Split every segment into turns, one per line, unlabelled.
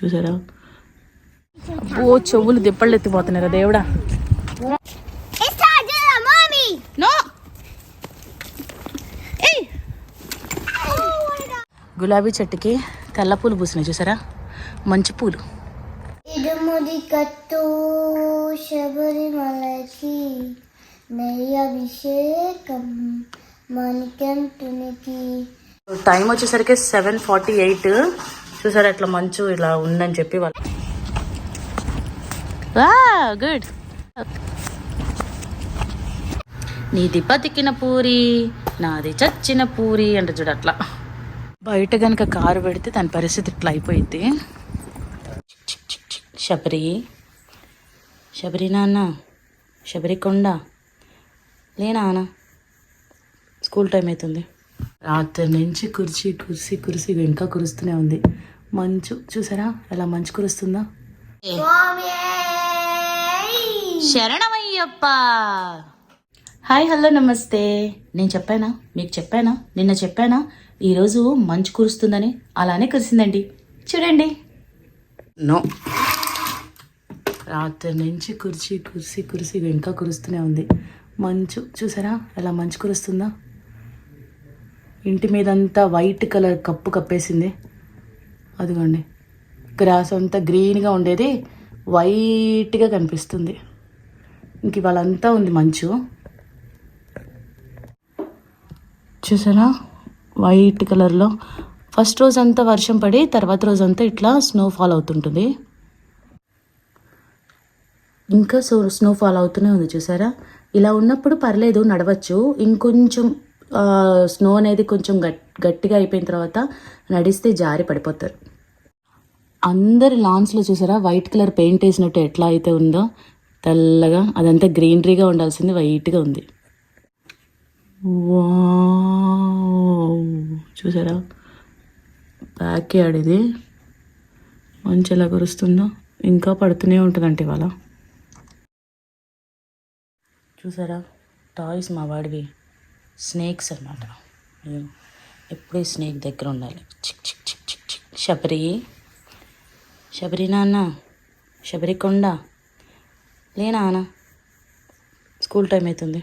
చూసారా? ఓ చెవులు దిప్పళ్ళు దేవుడా.
Oh my god.
గులాబీ చెట్టుకి తెల్ల పూలు పూసినాయి చూసారా? మంచి పూలు.
శబరిమలకి మణికంఠునికి.
టైం వచ్చేసరికి సెవెన్ ఫార్టీ ఎయిట్. చూసారా అట్లా మంచు ఇలా ఉందని చెప్పి వాళ్ళు గుడ్ నీది బతికిన పూరి నాది చచ్చిన పూరి అంటే చూడు అట్లా. బయట కనుక కారు పెడితే దాని పరిస్థితి ఇట్లా అయిపోయింది శబరి శబరి నాన్న శబరి కొండ. లేనా అన్న స్కూల్ టైం అవుతుంది. రాత్రి నుంచి కుర్చీ కుర్చీ కుర్చీ ఇంకా కురుస్తూనే ఉంది. మంచు. చూసారా? ఎలా మంచు కురుస్తుందా? శరణమయ్యప్ప. హాయ్ హలో నమస్తే. నేను చెప్పానా? మీకు చెప్పానా? నిన్న చెప్పానా? ఈరోజు మంచు కురుస్తుందని అలానే కురిసిందండి. చూడండి. నో. రాత్రి నుంచి కుర్చీ కుర్చీ కుర్చీ ఇంకా కురుస్తూనే ఉంది. మంచు చూసారా? ఎలా మంచు కురుస్తుందా? ఇంటి మీదంతా వైట్ కలర్ కప్పు కప్పేసింది. అదిగోండి. గ్రాస్ అంతా గ్రీన్గా ఉండేది వైట్గా కనిపిస్తుంది. ఇంక ఇవాళంతా ఉంది మంచు. చూసారా? వైట్ కలర్లో. ఫస్ట్ రోజంతా వర్షం పడి తర్వాత రోజంతా ఇట్లా స్నో ఫాల్ అవుతుంటుంది. ఇంకా సో స్నో ఫాల్ అవుతూనే ఉంది చూసారా? ఇలా ఉన్నప్పుడు పర్లేదు నడవచ్చు. ఇంకొంచెం స్నో అనేది కొంచెం గట్ గట్టిగా అయిపోయిన తర్వాత నడిస్తే జారి పడిపోతారు. అందరి లాన్స్లో చూసారా? వైట్ కలర్ పెయింట్ వేసినట్టు ఎట్లా అయితే ఉందో తెల్లగా అదంతా గ్రీనరీగా ఉండాల్సింది వైట్గా ఉంది. చూసారా? బ్యాక్ యార్డ్ ఇది. మంచి ఎలా కురుస్తుందో. ఇంకా పడుతూనే ఉంటుందంట ఇవాళ. చూసారా? టాయ్స్ మా వాడివి. స్నేక్స్ అనమాట ఎప్పుడు స్నేక్ దగ్గర ఉండాలి. చిక్ చిక్ చిక్ చిక్ చిక్ శబరి. శబరినాన్న శబరికొండ లేనా అన్న స్కూల్ టైం అవుతుంది.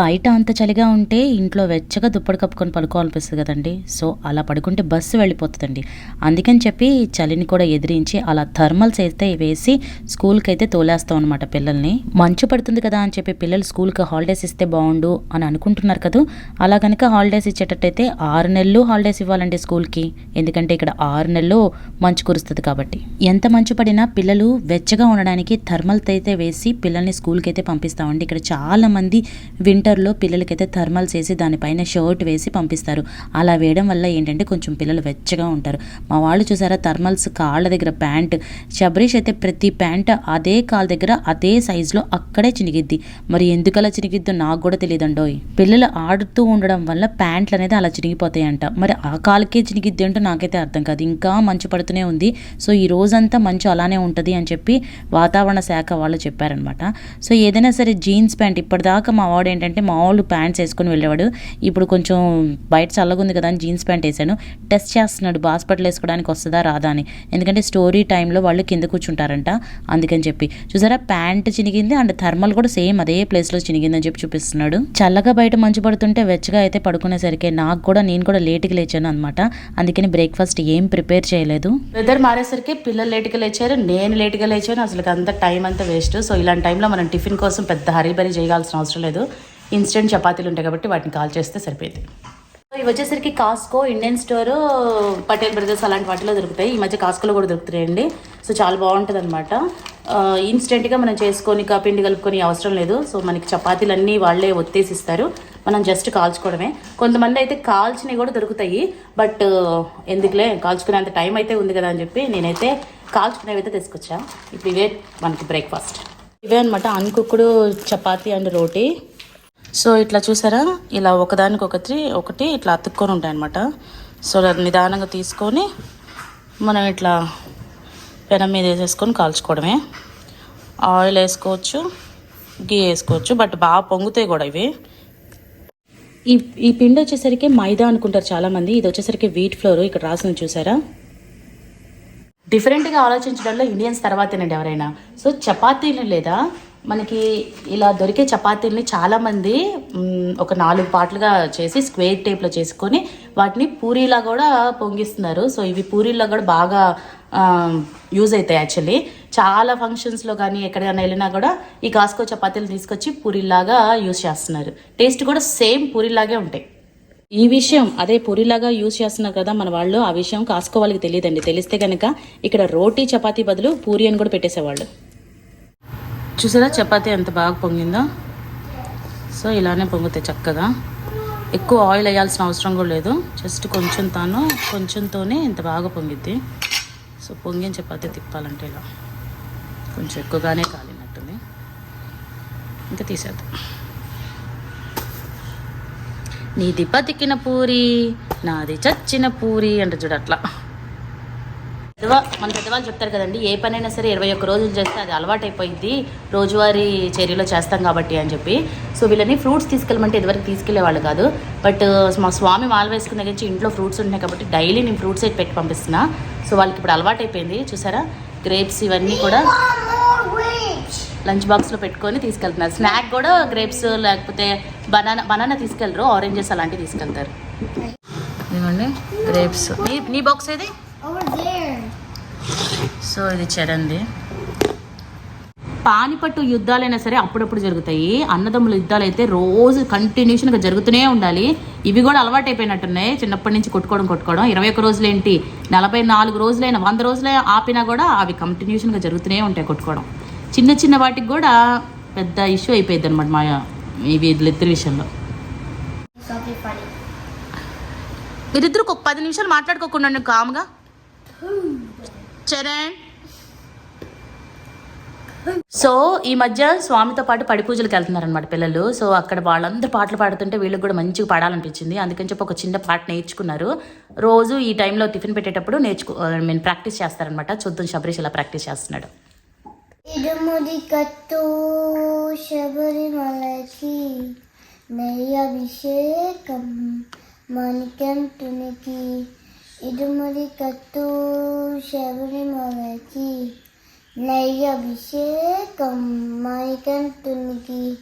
బయట అంత చలిగా ఉంటే ఇంట్లో వెచ్చగా దుప్పటి కప్పుకొని పడుకోవాలనిపిస్తుంది కదండి. సో అలా పడుకుంటే బస్సు వెళ్ళిపోతుందండి. అందుకని చెప్పి చలిని కూడా ఎదిరించి అలా థర్మల్స్ అయితే వేసి స్కూల్కి అయితే తోలేస్తాం అనమాట పిల్లల్ని. మంచు పడుతుంది కదా అని చెప్పి పిల్లలు స్కూల్కి హాలిడేస్ ఇస్తే బాగుండు అని అనుకుంటున్నారు కదా. అలా కనుక హాలిడేస్ ఇచ్చేటట్టయితే ఆరు నెలలు హాలిడేస్ ఇవ్వాలండి స్కూల్కి. ఎందుకంటే ఇక్కడ ఆరు నెలలు మంచు కురుస్తుంది కాబట్టి. ఎంత మంచు పడినా పిల్లలు వెచ్చగా ఉండడానికి థర్మల్స్ అయితే వేసి పిల్లల్ని స్కూల్కి అయితే పంపిస్తామండి. ఇక్కడ చాలామంది వింటర్ వింటర్లో పిల్లలకైతే థర్మల్స్ వేసి దానిపైన షర్ట్ వేసి పంపిస్తారు. అలా వేయడం వల్ల ఏంటంటే కొంచెం పిల్లలు వెచ్చగా ఉంటారు. మా వాళ్ళు చూసారా థర్మల్స్ కాళ్ళ దగ్గర ప్యాంట్. శబరీష్ అయితే ప్రతి ప్యాంట్ అదే కాళ్ళ దగ్గర అదే సైజులో అక్కడే చినిగిద్ది. మరి ఎందుకలా చినిగిద్దో నాకు కూడా తెలియదండోయ్ పిల్లలు ఆడుతూ ఉండడం వల్ల ప్యాంట్లు అనేది అలా చినిగిపోతాయంట. మరి ఆ కాలుకే చినిగిద్ది ఏంటో నాకైతే అర్థం కాదు. ఇంకా మంచు పడుతూనే ఉంది. సో ఈ రోజంతా మంచు అలానే ఉంటుంది అని చెప్పి వాతావరణ శాఖ వాళ్ళు చెప్పారనమాట సో ఏదైనా సరే జీన్స్ ప్యాంట్ ఇప్పటిదాకా మా వాడు ఏంటంటే మామూలు ప్యాంట్స్ వేసుకొని వెళ్ళేవాడు. ఇప్పుడు కొంచెం బయట చల్లగా ఉంది కదా అని జీన్స్ ప్యాంట్ వేసాను టెస్ట్ చేస్తున్నాడు. హాస్పిటల్ వేసుకోవడానికి వస్తుందా రాదా అని. ఎందుకంటే స్టోరీ టైంలో వాళ్ళు కింద కూర్చుంటారంట. అందుకని చెప్పి. చూసారా? ప్యాంట్ చినిగింది అండ్ థర్మల్ కూడా సేమ్ అదే ప్లేస్లో చినిగిందని చెప్పి చూపిస్తున్నాడు. చల్లగా బయట మంచు పడుతుంటే వెచ్చగా అయితే పడుకునేసరికి నాకు కూడా నేను కూడా లేట్కి లేచాను అనమాట అందుకని బ్రేక్ఫాస్ట్ ఏం ప్రిపేర్ చేయలేదు. వెదర్ మారేసరికి పిల్లలు లేట్గా లేచారు. నేను లేట్గా లేచాను. అసలు అంత టైం అంతా వేస్ట్. సో ఇలాంటి టైంలో మనం టిఫిన్ కోసం పెద్ద హరీ బరీ చేయాల్సిన అవసరం లేదు. ఇన్స్టెంట్ చపాతీలు ఉంటాయి కాబట్టి వాటిని కాల్ చేస్తే సరిపోయింది. సో ఇవి వచ్చేసరికి Costco Indian store Patel brothers అలాంటి వాటిలో దొరుకుతాయి. ఈ మధ్య కాస్కోలో కూడా దొరుకుతాయండి. సో చాలా బాగుంటుంది అనమాట ఇన్స్టెంట్గా మనం చేసుకొని పిండి కలుపుకొని అవసరం లేదు. సో మనకి చపాతీలు అన్నీ వాళ్ళే ఒత్తేసి ఇస్తారు మనం జస్ట్ కాల్చుకోవడమే. కొంతమంది అయితే కాల్చినవి కూడా దొరుకుతాయి. బట్ ఎందుకులే కాల్చుకునేంత టైం అయితే ఉంది కదా అని చెప్పి నేనైతే కాల్చుకునేవి అయితే తీసుకొచ్చా. ఇప్పుడు ఇవే మనకి బ్రేక్ఫాస్ట్ ఇవే అనమాట uncooked chapati and roti. So ఇట్లా చూసారా? ఇలా ఒకదానికి ఒకటి ఒకటి ఇట్లా అతుక్కొని ఉంటాయి అనమాట సో నిదానంగా తీసుకొని మనం ఇట్లా పెనం మీద వేసేసుకొని కాల్చుకోవడమే. ఆయిల్ వేసుకోవచ్చు గీ వేసుకోవచ్చు బట్ బాగా పొంగుతాయి కూడా ఇవి. ఈ ఈ పిండి వచ్చేసరికి మైదా అనుకుంటారు చాలామంది. ఇది వచ్చేసరికి వీట్ ఫ్లోర్ ఇక్కడ రాసింది చూసారా? డిఫరెంట్గా ఆలోచించడంలో ఇండియన్స్ తర్వాతేనండి ఎవరైనా. సో చపాతీలు లేదా మనకి ఇలా దొరికే చపాతీల్ని చాలామంది ఒక నాలుగు పార్ట్లుగా చేసి స్క్వేర్ టైప్లో చేసుకొని వాటిని పూరీలా కూడా పొంగిస్తున్నారు. సో ఇవి పూరీలా కూడా బాగా యూజ్ అవుతాయి యాక్చువల్లీ. చాలా ఫంక్షన్స్లో కానీ ఎక్కడికైనా వెళ్ళినా కూడా ఈ కాస్కో చపాతీలు తీసుకొచ్చి పూరీలాగా యూజ్ చేస్తున్నారు. టేస్ట్ కూడా సేమ్ పూరీలాగే ఉంటాయి. ఈ విషయం అదే పూరిలాగా యూజ్ చేస్తున్నారు కదా మన వాళ్ళు ఆ విషయం కాస్కో వాళ్ళకి తెలియదండి. తెలిస్తే కనుక ఇక్కడ రోటీ చపాతీ బదులు పూరి అని కూడా పెట్టేసేవాళ్ళు. చూసారా? చపాతీ ఎంత బాగా పొంగిందో? సో ఇలానే పొంగుతాయి చక్కగా. ఎక్కువ ఆయిల్ వేయాల్సిన అవసరం కూడా లేదు. జస్ట్ కొంచెం తాను కొంచెంతోనే ఇంత బాగా పొంగిద్ది. సో పొంగిన చపాతీ తిప్పాలంటే ఇలా. కొంచెం ఎక్కువగానే కాలినట్టుంది. ఇంకా తీసేద్దాం. నీది బతికిన పూరి నాది చచ్చిన పూరి అంటే చూడట్లా పెద్దవా మన పెద్దవాళ్ళు చెప్తారు కదండి ఏ పనైనా సరే ఇరవై ఒక్క రోజులు చేస్తే అది అలవాటైపోయింది రోజువారీ చర్యలో చేస్తాం కాబట్టి అని చెప్పి. సో వీళ్ళని ఫ్రూట్స్ తీసుకెళ్ళమంటే ఇదివరకు తీసుకెళ్ళేవాళ్ళు కాదు. బట్ మా స్వామి మాల వేసుకున్న దగ్గర నుంచి ఇంట్లో ఫ్రూట్స్ ఉంటున్నాయి కాబట్టి డైలీ నేను ఫ్రూట్స్ అయితే పెట్టి పంపిస్తున్నా. సో వాళ్ళకి ఇప్పుడు అలవాటైపోయింది చూసారా? గ్రేప్స్ ఇవన్నీ కూడా. లంచ్ బాక్స్లో పెట్టుకొని తీసుకెళ్తున్నారు. స్నాక్ కూడా గ్రేప్స్ లేకపోతే బనానా బనానా తీసుకెళ్ళరు ఆరెంజెస్ అలాంటివి తీసుకెళ్తారు. గ్రేప్స్. నీ నీ బాక్స్ ఏది. సో ఇది చరంది. పానిపట్టు యుద్ధాలైనా సరే అప్పుడప్పుడు జరుగుతాయి. అన్నదమ్ముల యుద్ధాలు అయితే రోజు కంటిన్యూషన్గా జరుగుతూనే ఉండాలి. ఇవి కూడా అలవాటైపోయినట్టున్నాయి. చిన్నప్పటి నుంచి కొట్టుకోవడం కొట్టుకోవడం. ఇరవై ఒక్క రోజులు ఏంటి నలభై నాలుగు రోజులైనా వంద రోజులే ఆపినా కూడా అవి కంటిన్యూషన్గా జరుగుతూనే ఉంటాయి కొట్టుకోవడం. చిన్న చిన్న వాటికి కూడా పెద్ద ఇష్యూ అయిపోయింది అనమాట మా ఇవి ఇద్దరి విషయంలో. మీరిద్దరు ఒక పది నిమిషాలు మాట్లాడుకోకుండా కామ్గా చరణ్. సో ఈ మధ్య స్వామితో పాటు పడి పూజలకు వెళ్తున్నారనమాట పిల్లలు. సో అక్కడ వాళ్ళందరూ పాటలు పాడుతుంటే వీళ్ళకి కూడా మంచిగా పాడాలనిపించింది. అందుకని చెప్పి ఒక చిన్న పాట నేర్చుకున్నారు. రోజు ఈ టైంలో టిఫిన్ పెట్టేటప్పుడు నేర్చుకో మీన్ ప్రాక్టీస్ చేస్తారనమాట చూద్దాం శబరీష్ ఇలా ప్రాక్టీస్ చేస్తున్నాడు.
శబరిమలకి మణికంఠునికి ఇడుముడి కట్టు శబరిమలకి నెయ్యభిషేకం మణికంఠునికి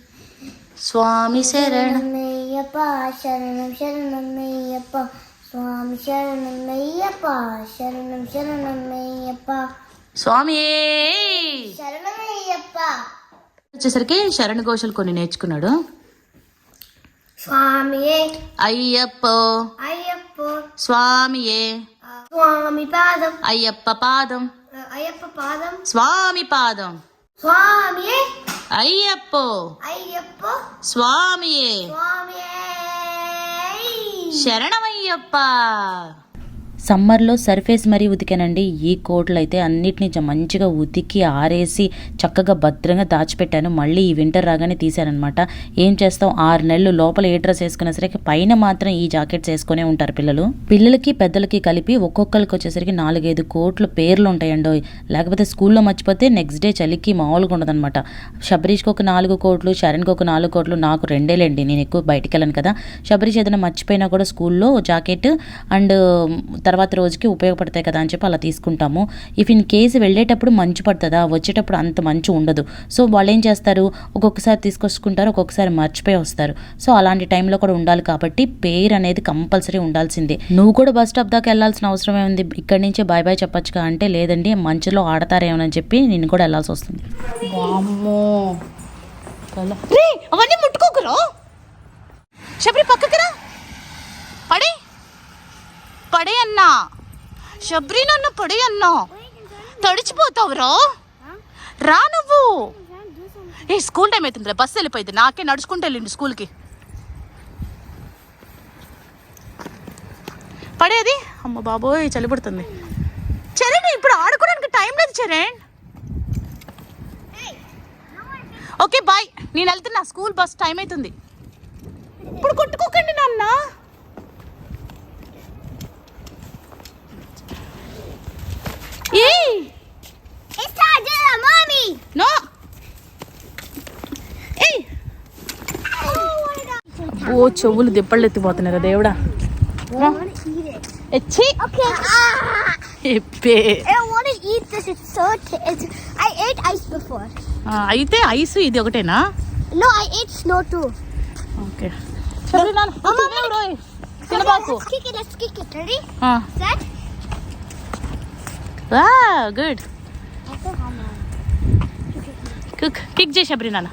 స్వామి శరణ్.
శరణమయ్యప్ప శరణం శరణమయ్యప్ప స్వామి శరణమయ్యప్ప శరణం శరణమయ్యప్ప
స్వామి!
శరణమయ్యప్ప
వచ్చేసరికి శరణ్ ఘోషలు కొన్ని నేర్చుకున్నాడు.
స్వామియే.
అయ్యప్ప!
అయ్యప్ప.
స్వామియే
స్వామి పాదం
అయ్యప్ప పాదం
అయ్యప్ప పాదం
స్వామి పాదం
స్వామియే
అయ్యప్ప
అయ్యప్ప
స్వామియే
స్వామియే
శరణమయ్యప్ప
సమ్మర్లో సర్ఫేస్ మరీ ఉతికానండి. ఈ కోట్లు అయితే అన్నిటిని చ- మంచిగా ఉతికి ఆరేసి చక్కగా భద్రంగా దాచిపెట్టాను. మళ్ళీ ఈ వింటర్ రాగానే తీశానమాట ఏం చేస్తాం? ఆరు నెలలు లోపల ఏ డ్రెస్ వేసుకున్నా సరే పైన మాత్రం ఈ జాకెట్స్ వేసుకునే ఉంటారు పిల్లలు. పిల్లలకి పెద్దలకి కలిపి ఒక్కొక్కరికి వచ్చేసరికి నాలుగైదు కోట్లు పేర్లు ఉంటాయండి లేకపోతే స్కూల్లో మర్చిపోతే నెక్స్ట్ డే చలికి మామూలుగా ఉండదనమాట శబరీష్కి ఒక నాలుగు కోట్లు శరణ్కి ఒక నాలుగు కోట్లు నాకు రెండేలేండి. నేను ఎక్కువ బయటికి వెళ్ళను కదా. శబరీష్ ఏదైనా మర్చిపోయినా కూడా స్కూల్లో జాకెట్ అండ్ తర్వాత రోజుకి ఉపయోగపడతాయి కదా అని చెప్పి అలా తీసుకుంటాము. ఇఫ్ ఇన్ కేసు వెళ్ళేటప్పుడు మంచు పడుతుందా? వచ్చేటప్పుడు అంత మంచు ఉండదు. సో వాళ్ళు ఏం చేస్తారు? ఒక్కొక్కసారి తీసుకొచ్చుకుంటారు ఒక్కొక్కసారి మర్చిపోయి వస్తారు. సో అలాంటి టైంలో కూడా ఉండాలి కాబట్టి పేరు అనేది కంపల్సరీ ఉండాల్సిందే. నువ్వు కూడా బస్ స్టాప్ దాకా వెళ్ళాల్సిన అవసరమే ఉంది ఇక్కడి నుంచే బాయ్ బాయ్ చెప్పొచ్చుగా అంటే లేదండి మంచులో ఆడతారేమోనని చెప్పి నేను కూడా వెళ్ళాల్సి వస్తుంది.
అవన్నీ ముట్టుకోకురా. శబరి పక్కకురా పడేయన్నా శబరి నన్ను పడేయన్నా తడిచిపోతావురా రా. నువ్వు. ఏ స్కూల్ టైం అవుతుంది బస్సు వెళ్ళిపోయింది. నాకే నడుచుకుంటూ వెళ్ళిండు స్కూల్కి. పడేది? అమ్మ బాబోయ్ చలి పడుతుంది. చరణ్ ఇప్పుడు ఆడుకోవడానికి టైం లేదు చరణ్. Okay bye. నేను వెళ్తున్నా. స్కూల్ బస్ టైం అవుతుంది. ఇప్పుడు కొట్టుకోకండి నాన్న. ఓ చెవులు దెబ్బలు ఎత్తిపోతున్నారు దేవుడా అయితే ఐస్ ఇది ఒకటేనా? గుడ్. కిక్ చేయబ్రీ నాన్న.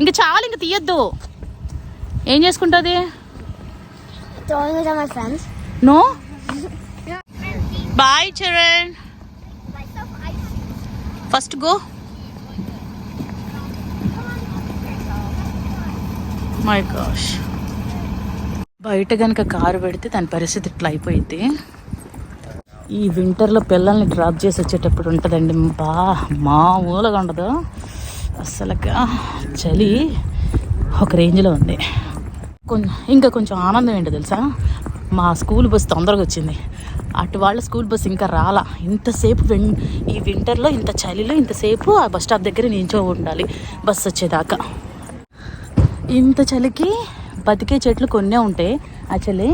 ఇంకా చాలా ఇంకా తీయద్దు. ఏం చేసుకుంటుంది. No? Bye Charan. First go my gosh బయట కనుక కారు పెడితే దాని పరిస్థితి ఇట్లా అయిపోయింది ఈ వింటర్లో పిల్లల్ని డ్రాప్ చేసి వచ్చేటప్పుడు ఉంటుందండి. బా మామూలుగా ఉండదు. అసలుగా చలి ఒక రేంజ్లో ఉంది. కొంచెం ఇంకా కొంచెం ఆనందం ఏంటో తెలుసా? మా స్కూల్ బస్ తొందరగా వచ్చింది. అటు వాళ్ళ స్కూల్ బస్ ఇంకా రాలా. ఇంతసేపు విన్ ఈ వింటర్లో ఇంత చలిలో ఇంతసేపు ఆ బస్ స్టాప్ దగ్గర నించో ఉండాలి. బస్ వచ్చేదాకా. ఇంత చలికి బతికే చెట్లు కొన్నే ఉంటాయి యాక్చువల్లీ.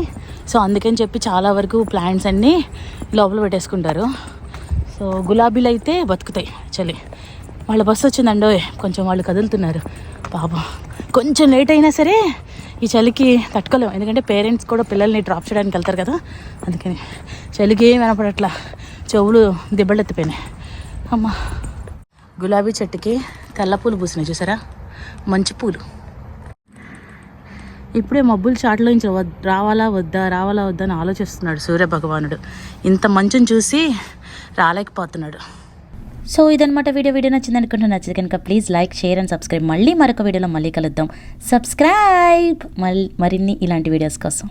సో అందుకని చెప్పి చాలా వరకు ప్లాంట్స్ అన్నీ లోపల పెట్టేసుకుంటారు. సో గులాబీలు అయితే బతుకుతాయి యాక్చువల్లీ. వాళ్ళ బస్సు వచ్చిందండో కొంచెం వాళ్ళు కదులుతున్నారు. పాపం. కొంచెం లేట్ అయినా సరే ఈ చలికి తట్టుకోలేము. ఎందుకంటే పేరెంట్స్ కూడా పిల్లల్ని డ్రాప్ చేయడానికి వెళ్తారు కదా. అందుకని చలికి ఏం వినపడట్లా. చెవులు దెబ్బలెత్తిపోయినాయి. అమ్మ. గులాబీ చెట్టుకి తెల్ల పూలు పూసినాయి చూసారా? మంచి పూలు. ఇప్పుడే మబ్బులు చాటులో నుంచి రావాలా వద్దా రావాలా వద్దా అని ఆలోచిస్తున్నాడు సూర్య భగవానుడు ఇంత మంచుని చూసి రాలేకపోతున్నాడు.
సో ఇదనమాట వీడియో. వీడియో నచ్చింది అనుకుంటే నచ్చింది కనుక please like share and subscribe మళ్ళీ మరొక వీడియోలో మళ్ళీ కలుద్దాం. సబ్స్క్రైబ్ మళ్ళీ మరిన్ని ఇలాంటి వీడియోస్ కోసం.